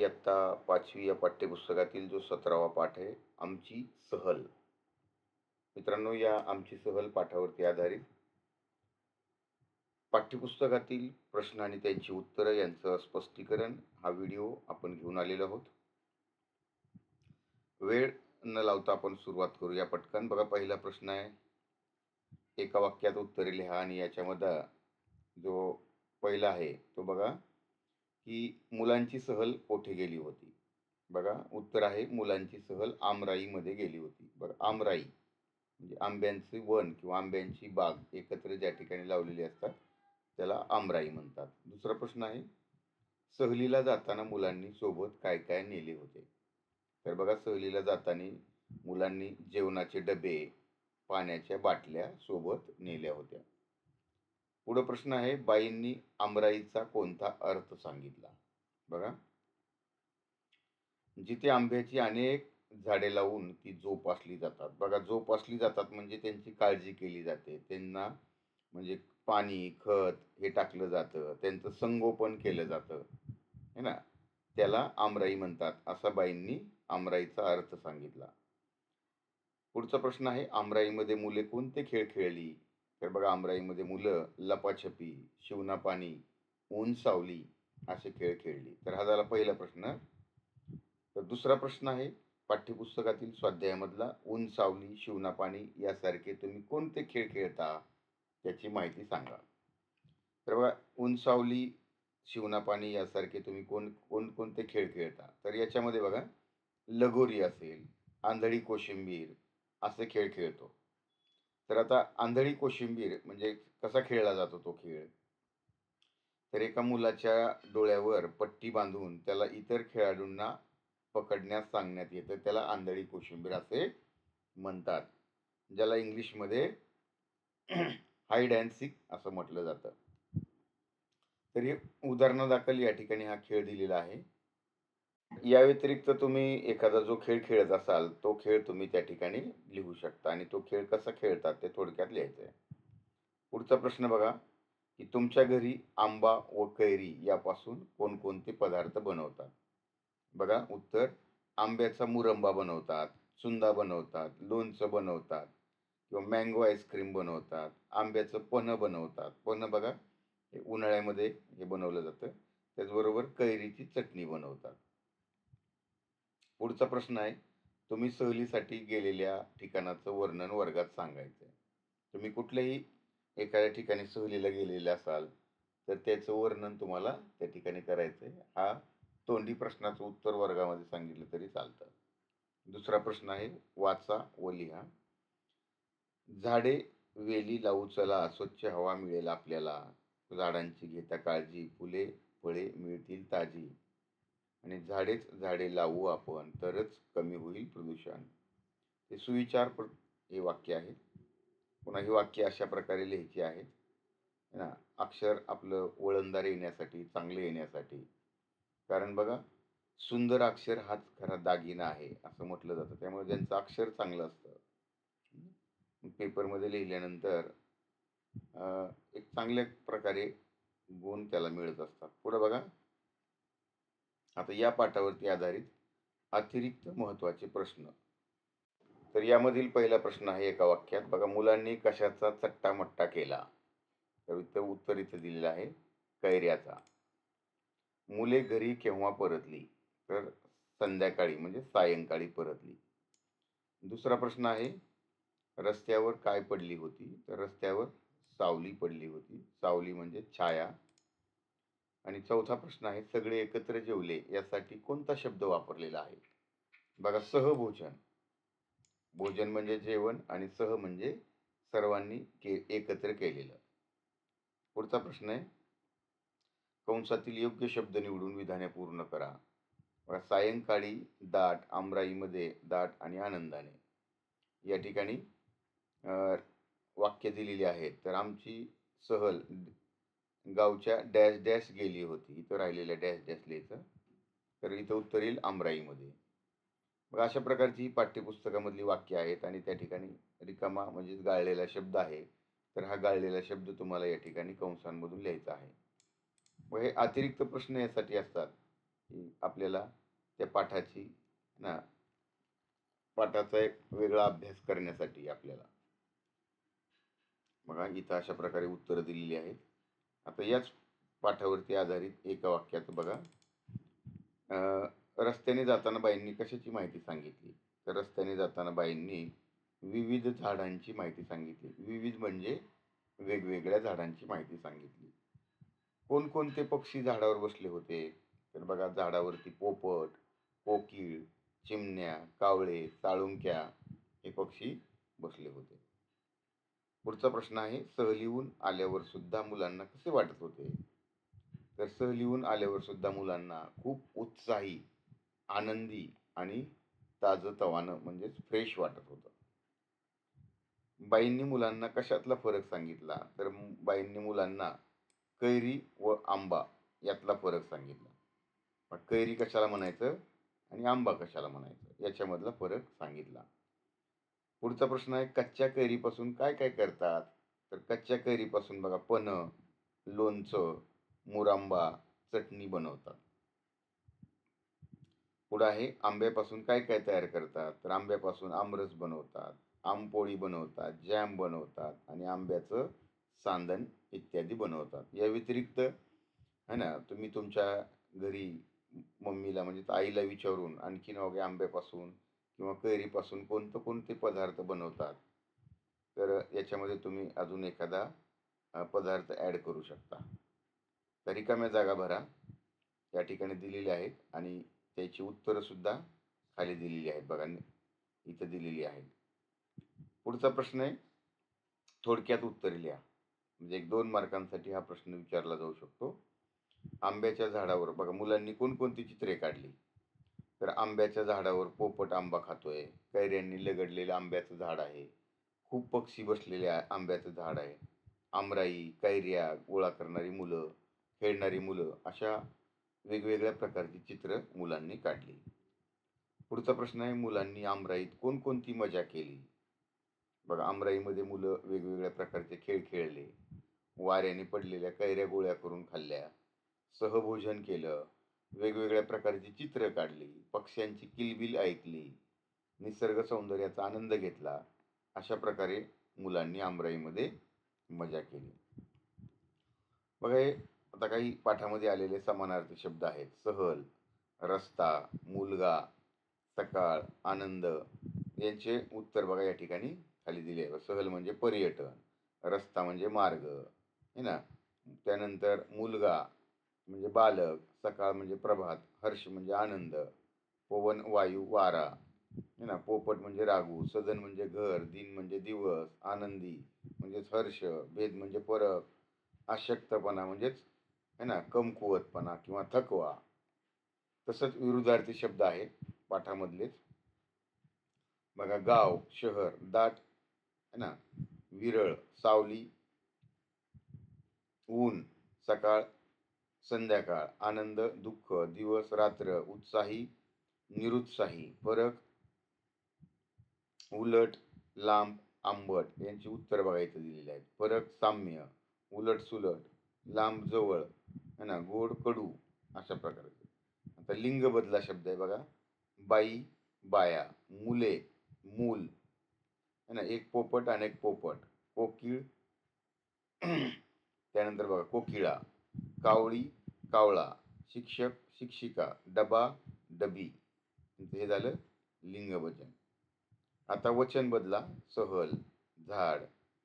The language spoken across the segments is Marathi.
इयत्ता पाचवी या पाठ्यपुस्तकातील जो सतरावा पाठ आहे आमची सहल. मित्रांनो या आमची सहल पाठावरती आधारित पाठ्यपुस्तकातील प्रश्न आणि त्यांची उत्तरं यांचं स्पष्टीकरण हा व्हिडिओ आपण घेऊन आलेलो आहोत. वेळ न लावता आपण सुरुवात करूया पटकन. बघा पहिला प्रश्न आहे. एका वाक्यात उत्तरे लिहा आणि याच्यामध्ये जो पहिला आहे तो बघा. की मुलांची सहल कोठे गेली होती? बघा उत्तर आहे मुलांची सहल आमराईमध्ये गेली होती. बघा आमराई म्हणजे आंब्यांचे वन किंवा आंब्यांची बाग एकत्र ज्या ठिकाणी लावलेली असतात त्याला आमराई म्हणतात. दुसरा प्रश्न आहे सहलीला जाताना मुलांनी सोबत काय काय नेले होते? तर बघा सहलीला जाताना मुलांनी जेवणाचे डबे पाण्याच्या बाटल्या सोबत नेल्या होत्या. पुढं प्रश्न आहे बाईंनी आमराईचा कोणता अर्थ सांगितला? बघा. जिथे आंब्याची अनेक झाडे लावून ती जोपासली जातात. बघा जोपासली जातात म्हणजे त्यांची काळजी केली जाते. त्यांना म्हणजे पाणी खत हे टाकलं जातं. त्यांचं संगोपन केलं जातं. है ना? त्याला आमराई म्हणतात. असा बाईंनी आमराईचा अर्थ सांगितला. पुढचा प्रश्न आहे आमराईमध्ये मुले कोणते खेळ खेळली? तर बघा आमराईमध्ये मुलं लपाछपी शिवना पाणी ऊन सावली असे खेळ खेळली. तर हा झाला पहिला प्रश्न. तर दुसरा प्रश्न आहे पाठ्यपुस्तकातील स्वाध्यायामधला ऊन सावली शिवना पाणी यासारखे तुम्ही कोणते खेळ खेळता? त्याची माहिती सांगा. तर बघा ऊन सावली शिवना पाणी यासारखे तुम्ही कोण कोण कोणते खेळ खेळता? तर याच्यामध्ये बघा लगोरी असेल आंधळी कोशिंबीर असे खेळ खेळतो. तर आता आंधळी कोशिंबीर म्हणजे कसा खेळला जातो तो खेळ? तर एका मुलाच्या डोळ्यावर पट्टी बांधून त्याला इतर खेळाडूंना पकडण्यास सांगण्यात येतं. त्याला आंधळी कोशिंबीर असे म्हणतात ज्याला इंग्लिशमध्ये हाईड अँड सिक असं म्हटलं जातं. तर हे उदाहरणादाखल या ठिकाणी हा खेळ दिलेला आहे. या व्यतिरिक्त तुम्ही एखादा जो खेळ खेळत असाल तो खेळ तुम्ही त्या ठिकाणी लिहू शकता आणि तो खेळ कसा खेळतात ते थोडक्यात लिहायचं आहे पुढचा प्रश्न बघा की तुमच्या घरी आंबा व कैरी यापासून कोणकोणते पदार्थ बनवतात? बघा उत्तर आंब्याचा मुरंबा बनवतात चुंदा बनवतात लोणचं बनवतात किंवा मँगो आईस्क्रीम बनवतात आंब्याचं पन्ह बनवतात. पन्ह बघा हे उन्हाळ्यामध्ये हे बनवलं जातं. त्याचबरोबर कैरीची चटणी बनवतात. पुढचा प्रश्न आहे तुम्ही सहलीसाठी गेलेल्या ठिकाणाचं वर्णन वर्गात सांगायचं आहे तुम्ही कुठल्याही एखाद्या ठिकाणी सहलीला गेलेले असाल तर त्याचं वर्णन तुम्हाला त्या ठिकाणी करायचं आहे हा तोंडी प्रश्नाचं उत्तर वर्गामध्ये सांगितलं तरी चालतं. दुसरा प्रश्न आहे वाचा व लिहा. झाडे वेली लावू चला स्वच्छ हवा मिळेल आपल्याला. झाडांची घेता काळजी फुले फळे मिळतील ताजी. आणि झाडेच झाडे लावू आपण तरच कमी होईल प्रदूषण. हे सुविचार प्र हे वाक्य आहे. पुन्हा ही वाक्य अशा प्रकारे लिहायची आहेत ना अक्षर आपलं वळणदार येण्यासाठी चांगलं येण्यासाठी. कारण बघा सुंदर अक्षर हाच खरा दागिना आहे असं म्हटलं जातं. त्यामुळे ज्यांचं अक्षर चांगलं असतं. पेपरमध्ये लिहिल्यानंतर एक चांगल्या प्रकारे गुण त्याला मिळत असतात. पुढं बघा. आता या पाठावरती आधारित अतिरिक्त महत्त्वाचे प्रश्न. तर यामधील पहिला प्रश्न आहे एका वाक्यात. बघा मुलांनी कशाचा चट्टामट्टा केला? तर इथं उत्तर इथं दिलेलं आहे कैऱ्याचा. मुले घरी केव्हा परतली? तर संध्याकाळी म्हणजे सायंकाळी परतली. दुसरा प्रश्न आहे रस्त्यावर काय पडली होती? तर रस्त्यावर सावली पडली होती. सावली म्हणजे छाया. आणि चौथा प्रश्न आहे सगळे एकत्र जेवले यासाठी कोणता शब्द वापरलेला आहे? बघा सहभोजन. भोजन म्हणजे जेवण आणि सह म्हणजे सर्वांनी के एकत्र केलेलं. पुढचा प्रश्न आहे. कंसातील योग्य शब्द निवडून विधाने पूर्ण करा. बघा सायंकाळी दाट आमराईमध्ये दाट आणि आनंदाने. या ठिकाणी वाक्य दिलेली आहेत. तर आमची सहल गावच्या डॅश डॅश गेली होती. इथं राहिलेल्या डॅश डॅश लिहायचं तर इथं उत्तर येईल आमराईमध्ये. मग अशा प्रकारची पाठ्यपुस्तकामधली वाक्य आहेत आणि त्या ठिकाणी रिकामा म्हणजेच गाळलेला शब्द आहे. तर हा गाळलेला शब्द तुम्हाला या ठिकाणी कंसांमधून लिहायचा आहे. मग हे अतिरिक्त प्रश्न यासाठी असतात की आपल्याला त्या पाठाची ना पाठाचा एक वेगळा अभ्यास करण्यासाठी आपल्याला. बघा इथं अशा प्रकारे उत्तरं दिलेली आहेत. आता याच पाठावरती आधारित एका वाक्यात बघा. रस्त्याने जाताना बाईंनी कशाची माहिती सांगितली? तर रस्त्याने जाताना बाईंनी विविध झाडांची माहिती सांगितली. विविध म्हणजे वेगवेगळ्या झाडांची माहिती सांगितली. कोणकोणते पक्षी झाडावर बसले होते? तर बघा झाडावरती पोपट कोकिळ चिमण्या कावळे साळुंक्या हे पक्षी बसले होते. पुढचा प्रश्न आहे सहलीहून आल्यावर सुद्धा मुलांना कसे वाटत होते? तर सहलीहून आल्यावर सुद्धा मुलांना खूप उत्साही आनंदी आणि ताजतवानं म्हणजेच फ्रेश वाटत होतं. बाईंनी मुलांना कशातला फरक सांगितला? तर बाईंनी मुलांना कैरी व आंबा यातला फरक सांगितला. मग कैरी कशाला म्हणायचं? आणि आंबा कशाला म्हणायचं? याच्यामधला फरक सांगितला. पुढचा प्रश्न आहे कच्च्या कैरीपासून काय काय करतात? तर कच्च्या कैरीपासून बघा पन लोणचं मुरांबा चटणी बनवतात. पुढं आहे आंब्यापासून काय काय तयार करतात? तर आंब्यापासून आमरस बनवतात आंबपोळी बनवतात जॅम बनवतात आणि आंब्याचं सांदण इत्यादी बनवतात. या व्यतिरिक्त है ना तुम्ही तुमच्या घरी मम्मीला म्हणजे आईला विचारून आणखीन वगैरे आंब्यापासून किंवा कैरीपासून कोणतं कोणते पदार्थ बनवतात तर याच्यामध्ये तुम्ही अजून एखादा पदार्थ ॲड करू शकता. तर रिकाम्या जागा भरा. या ठिकाणी दिलेल्या आहेत आणि त्याची उत्तरंसुद्धा खाली दिलेली आहेत बघा. इथं दिलेली आहेत. पुढचा प्रश्न आहे थोडक्यात उत्तर लिहा. म्हणजे एक दोन मार्कांसाठी हा प्रश्न विचारला जाऊ शकतो. आंब्याच्या झाडावर बघा मुलांनी कोणकोणती चित्रे काढली? तर आंब्याच्या झाडावर पोपट आंबा खातोय. कैऱ्यांनी लगडलेलं आंब्याचं झाड आहे. खूप पक्षी बसलेले आंब्याचं झाड आहे. आमराई कैऱ्या गोळा करणारी मुलं खेळणारी मुलं अशा वेगवेगळ्या प्रकारची चित्र मुलांनी काढली. पुढचा प्रश्न आहे मुलांनी आमराईत कोणकोणती मजा केली? बघा आमराईमध्ये मुलं वेगवेगळ्या प्रकारचे खेळ खेळले. वाऱ्याने पडलेल्या कैऱ्या गोळ्या करून खाल्ल्या. सहभोजन केलं. वेगवेगळ्या प्रकारची चित्रं काढली पक्ष्यांची किलबिल ऐकली निसर्ग सौंदर्याचा आनंद घेतला अशा प्रकारे मुलांनी आमराईमध्ये मजा केली. बघा हे आता काही पाठामध्ये आलेले समानार्थी शब्द आहेत. सहल रस्ता मुलगा सकाळ आनंद यांचे उत्तर बघा या ठिकाणी खाली दिले आहे. सहल म्हणजे पर्यटन रस्ता म्हणजे मार्ग है ना? त्यानंतर मुलगा म्हणजे बालक सकाळ म्हणजे प्रभात हर्ष म्हणजे आनंद पवन वायू वारा है ना? पोपट म्हणजे रागू सदन म्हणजे घर दिन म्हणजे दिवस आनंदी म्हणजेच हर्ष भेद म्हणजे परक अशक्तपणा म्हणजेच है ना? कमकुवतपणा किंवा थकवा. तसंच विरुद्धार्थी शब्द आहेत पाठामधलेच. बघा गाव शहर दाट है ना? विरळ सावली ऊन सकाळ संध्याकाळ आनंद दुःख दिवस रात्र उत्साही निरुत्साही फरक उलट लांब आंबट यांची उत्तर बघायचं दिलेली आहेत. फरक साम्य उलट सुलट लांब जवळ है ना गोड कडू अशा प्रकारचे आता लिंग बदला शब्द आहे बघा. बाई बाया मुले मूल है ना एक पोपट आणि एक पोपट. कोकिळ त्यानंतर बघा कोकिळा. कावळी कावळा शिक्षक शिक्षिका डबा डबी. हे झालं लिंगवचन. आता वचन बदला. सहल झाड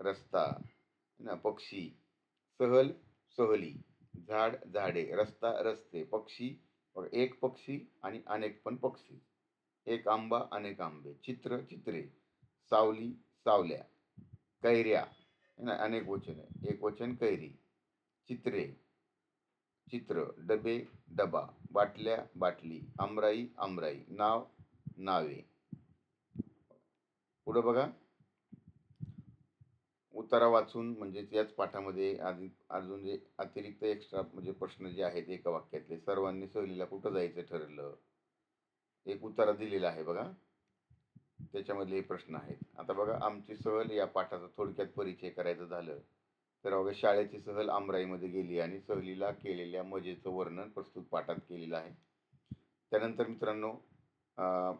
रस्ता ना पक्षी. सहल सहली. झाड झाडे रस्ता रस्ते पक्षी. एक पक्षी आणि अनेक पण पक्षी. एक आंबा अनेक आंबे. चित्र चित्रे. सावली सावल्या. कैऱ्या. ना अनेक वचन आहे. एक वचन कैरी. चित्रे. चित्र डबे डबा बाटल्या बाटली आमराई आमराई नाव नावे. पुढं बघा. उतारा वाचून म्हणजे याच पाठामध्ये आधी अजून जे अतिरिक्त एक्स्ट्रा म्हणजे प्रश्न जे आहेत एका वाक्यातले सर्वांनी सहलीला कुठं जायचं ठरलं? एक उतारा दिलेला आहे बघा. त्याच्यामधले हे प्रश्न आहेत. आता बघा आमची सहल या पाठाचा थोडक्यात परिचय करायचं झालं. तर अवघ्या शाळेची सहल आमराईमध्ये गेली आणि सहलीला केलेल्या मजेचं वर्णन प्रस्तुत पाठात केलेलं आहे. त्यानंतर मित्रांनो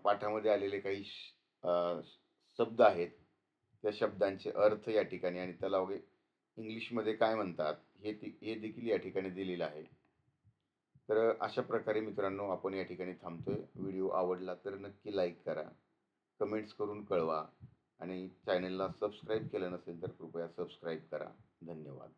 पाठामध्ये आलेले काही श- शब्द आहेत. त्या शब्दांचे अर्थ या ठिकाणी आणि त्याला वगैरे इंग्लिशमध्ये काय म्हणतात हे ती हे देखील या ठिकाणी दिलेलं आहे. तर अशा प्रकारे मित्रांनो आपण या ठिकाणी थांबतो आहे व्हिडिओ आवडला तर नक्की लाईक करा कमेंट्स करून कळवा आणि चॅनलला सबस्क्राईब केलं नसेल तर कृपया सबस्क्राईब करा. धन्यवाद.